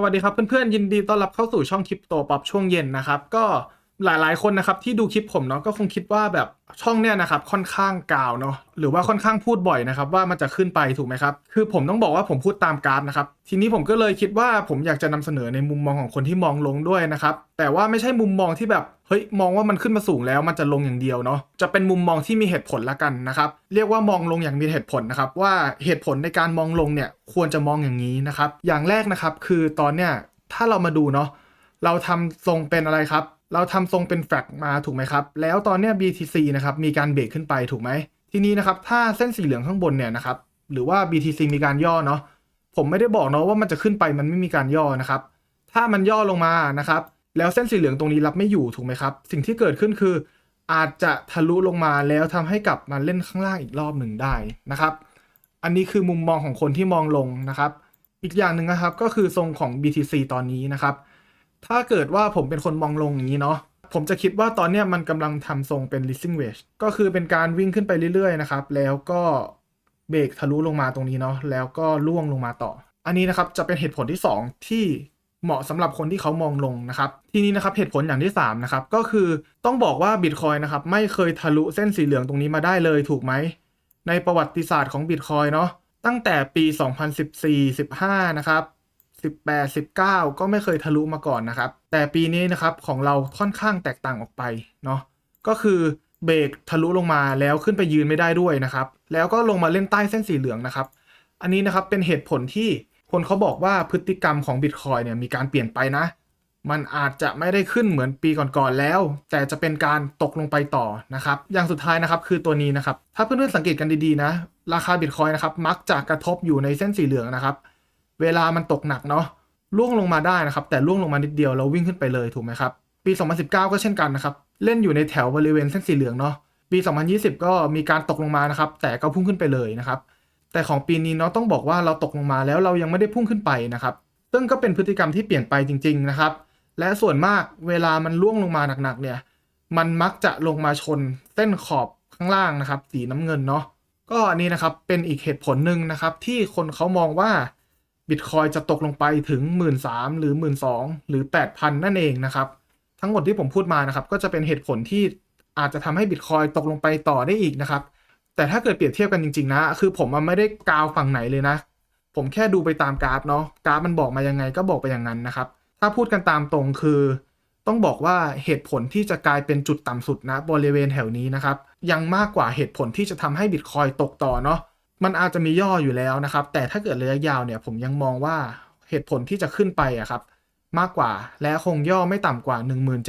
สวัสดีครับเพื่อนๆยินดีต้อนรับเข้าสู่ช่องคลิปโตป๊อปช่วงเย็นนะครับก็หลายๆคนนะครับที่ดูคลิปผมเนาะก็คงคิดว่าแบบช่องเนี้ยนะครับค่อนข้างกาวเนาะหรือว่าค่อนข้างพูดบ่อยนะครับว่ามันจะขึ้นไปถูกไหมครับคือผมต้องบอกว่าผมพูดตามกราฟนะครับทีนี้ผมก็เลยคิดว่าผมอยากจะนำเสนอในมุมมองของคนที่มองลงด้วยนะครับแต่ว่าไม่ใช่มุมมองที่แบบ เฮ้ยมองว่ามันขึ้นมาสูงแล้วมันจะลงอย่างเดียวเนาะจะเป็นมุมมองที่มีเหตุผลละกันนะครับเรียกว่ามองลงอย่างมีเหตุผลนะครับว่าเหตุผลในการมองลงเนี่ยควรจะมองอย่างนี้นะครับอย่างแรกนะครับคือตอนเนี้ยถ้าเรามาดูเนาะเราทำทรงเป็นอะไรครับ เราทำทรงเป็นแฟลกมาถูกไหมครับ แล้วตอนเนี้ย BTC นะครับมีการเบรกขึ้นไปถูกไหมทีนี้นะครับถ้าเส้นสีเหลืองข้างบนเนี่ยนะครับหรือว่า BTC มีการย่อเนาะผมไม่ได้บอกเนาะว่ามันจะขึ้นไปมันไม่มีการย่อนะครับถ้ามันย่อลงมานะครับ แล้วเส้นสีเหลืองตรงนี้รับไม่อยู่ถูกไหมครับ สิ่งที่เกิดขึ้นคือ อาจจะทะลุลงมาแล้วทำให้กลับมาเล่นข้างล่างอีกรอบหนึ่งได้นะครับ อันนี้คือมุมมองของคนที่มองลงนะครับ อีกอย่างหนึ่งนะครับก็คือทรงของ BTC ตอนนี้นะครับ ถ้าเกิดว่าผมเป็นคนมองลงอย่างนี้เนาะผมจะคิดว่าตอนนี้มันกำลังทำทรงเป็น listing wedge ก็คือเป็นการวิ่งขึ้นไปเรื่อยๆนะครับ แล้วก็เบรกทะลุลงมาตรงนี้เนาะแล้วก็ล่วงลงมาต่อ อันนี้นะครับจะเป็นเหตุผลที่ 2 ที่ เหมาะสำหรับคนที่เขามองลงนะครับ ทีนี้นะครับเหตุผลอย่างที่3นะครับก็คือต้องบอกว่า Bitcoin นะครับไม่เคยทะลุเส้นสีเหลืองตรงนี้มาได้เลยถูกไหม ในประวัติศาสตร์ของ Bitcoin เนาะตั้งแต่ปี 2014-15 นะครับ 18 19 ก็ไม่เคยทะลุมาก่อนนะครับ แต่ปีนี้นะครับของเราค่อนข้างแตกต่างออกไปเนาะก็คือเบรกทะลุลงมาแล้วขึ้นไปยืนไม่ได้ด้วยนะครับ แล้วก็ลงมาเล่นใต้เส้นสีเหลืองนะครับ อันนี้นะครับเป็นเหตุผลที่ คนเขาบอกว่าพฤติกรรมของ Bitcoin เนี่ยมีการเปลี่ยนไปนะ มันอาจจะไม่ได้ขึ้นเหมือนปีก่อนๆแล้ว แต่จะเป็นการตกลงไปต่อนะครับ อย่างสุดท้ายนะครับคือตัวนี้นะครับ ถ้าเพื่อนๆสังเกตกันดีๆนะ ราคาบิตคอยนะครับมักจะกระทบอยู่ในเส้นสีเหลืองนะครับ เวลามันตกหนักเนาะล่วงลงมาได้นะครับ แต่ล่วงลงมานิดเดียวเราวิ่งขึ้นไปเลยถูกไหมครับ ปี 2019 ก็เช่นกันนะครับ เล่นอยู่ในแถวบริเวณเส้นสีเหลืองเนาะปี 2020 ก็มีการตกลงมานะครับ แต่ก็พุ่งขึ้นไปเลยนะครับ แต่ของปีนี้เนาะต้องบอกว่าเราตกลงมาแล้วเรายังไม่ได้พุ่งขึ้นไปนะครับ ซึ่งก็เป็นพฤติกรรมที่เปลี่ยนไปจริง ๆนะครับ และส่วนมากเวลามันล่วงลงมาหนักๆเนี่ย มันมักจะลงมาชนเส้นขอบข้างล่างนะครับ สีน้ำเงินเนาะ ก็อันนี้นะครับเป็นอีกเหตุผลหนึ่งนะครับ ที่คนเขามองว่าบิตคอยจะตกลงไปถึง 1 3ื่นหรือ 1 2ื่นหรือ 8,000 นั่นเองนะครับ ทั้งหมดที่ผมพูดมานะครับ ก็จะเป็นเหตุผลที่อาจจะทำให้บิตคอยตกลงไปต่อได้อีกนะครับ แต่ถ้าเกิดเปรียบเทียบกันจริงๆนะ คือผมมันไม่ได้กาวฝั่งไหนเลยนะ ผมแค่ดูไปตามกราฟเนาะกราฟมันบอกมายังไงก็บอกไปอย่างนั้นนะครับ ถ้าพูดกันตามตรงคือ ต้องบอกว่าเหตุผลที่จะกลายเป็นจุดต่ำสุดนะบริเวณแถวนี้นะครับ ยังมากกว่าเหตุผลที่จะทำให้บิตคอยตกต่อเนาะมันอาจจะมีย่ออยู่แล้วนะครับ แต่ถ้าเกิดระยะยาวเนี่ยผมยังมองว่าเหตุผลที่จะขึ้นไปอะครับมากกว่าและคงย่อไม่ต่ำกว่า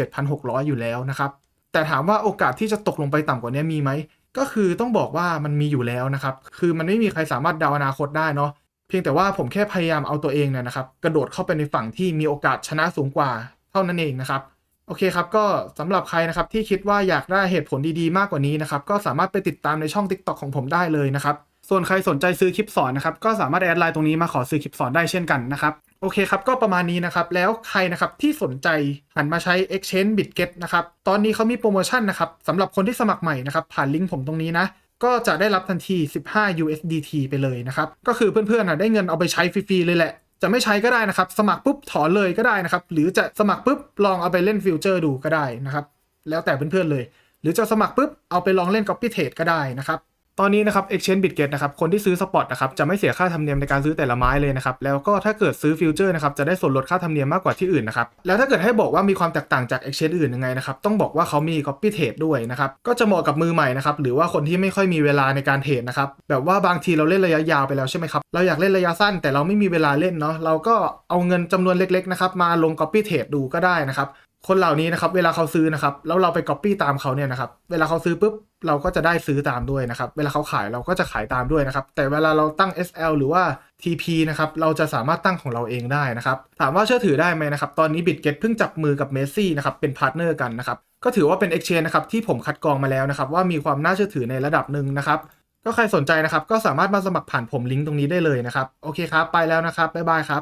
17,600 อยู่แล้วนะครับ แต่ถามว่าโอกาสที่จะตกลงไปต่ำกว่านี้มีไหม ก็คือต้องบอกว่ามันมีอยู่แล้วนะครับ คือมันไม่มีใครสามารถเดาอนาคตได้เนาะเพียงแต่ว่าผมแค่พยายามเอาตัวเองเนี่ยนะครับ กระโดดเข้าไปในฝั่งที่มีโอกาสชนะสูงกว่าเท่านั้นเองนะครับโอเคครับ ก็สำหรับใครนะครับที่คิดว่าอยากได้เหตุผลดีๆ มากกว่านี้นะครับ ก็สามารถไปติดตามในช่อง TikTok ของผมได้เลยนะครับ ส่วนใครสนใจซื้อคลิปสอนนะครับก็สามารถแอดไลน์ตรงนี้มาขอซื้อคลิปสอนได้เช่นกันนะครับโอเคครับ ก็ประมาณนี้นะครับ แล้วใครนะครับที่สนใจหันมาใช้ Exchange Bitget นะครับ ตอนนี้เขามีโปรโมชั่นนะครับสำหรับคนที่สมัครใหม่นะครับ ผ่านลิงก์ผมตรงนี้นะ ก็จะได้รับทันที 15 USDT ไปเลยนะครับ ก็คือเพื่อนๆนะได้เงินเอาไปใช้ฟรี ๆ เลยแหละ จะไม่ใช้ก็ได้นะครับ สมัครปุ๊บถอนเลยก็ได้นะครับ หรือจะสมัครปุ๊บลองเอาไปเล่นฟิวเจอร์ดูก็ได้นะครับ แล้วแต่เพื่อนๆเลย หรือจะสมัครปุ๊บเอาไปลองเล่น Copy Trade ก็ได้นะครับ ตอนนี้นะครับ Exchange Bitget นะครับ คนที่ซื้อสปอตนะครับ จะไม่เสียค่าธรรมเนียมในการซื้อแต่ละไม้เลยนะครับ แล้วก็ถ้าเกิดซื้อฟิวเจอร์นะครับ จะได้ส่วนลดค่าธรรมเนียมมากกว่าที่อื่นนะครับ แล้วถ้าเกิดให้บอกว่ามีความแตกต่างจาก Exchange อื่นยังไงนะครับ ต้องบอกว่าเขามี Copy Trade ด้วยนะครับ ก็จะเหมาะกับมือใหม่นะครับ หรือว่าคนที่ไม่ค่อยมีเวลาในการเทรดนะครับ แบบว่าบางทีเราเล่นระยะยาวไปแล้วใช่ไหมครับ เราอยากเล่นระยะสั้นแต่เราไม่มีเวลาเล่นเนาะ เราก็เอาเงินจำนวนเล็กๆนะครับมาลง Copy Trade ดูก็ได้นะครับ คนเหล่านี้นะครับ เวลาเขาซื้อนะครับ แล้วเราไป Copy ตามเขาเนี่ยนะครับ เวลาเขาซื้อปุ๊บเราก็จะได้ซื้อตามด้วยนะครับ เวลาเขาขายเราก็จะขายตามด้วยนะครับ แต่เวลาเราตั้ง SL หรือว่า TP นะครับ เราจะสามารถตั้งของเราเองได้นะครับ ถามว่าเชื่อถือได้ไหมนะครับ ตอนนี้ Bitget เพิ่งจับมือกับ Messi นะครับ เป็นพาร์ทเนอร์กันนะครับ ก็ถือว่าเป็น Exchange นะครับที่ผมคัดกรองมาแล้วนะครับว่ามีความน่าเชื่อถือในระดับหนึ่งนะครับ ก็ใครสนใจนะครับก็สามารถมาสมัครผ่านผมลิงก์ตรงนี้ได้เลยนะครับ โอเคครับ ไปแล้วนะครับ บ๊ายบายครับ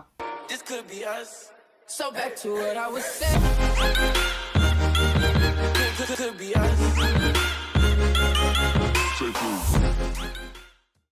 So back to what I was saying. Could be honest.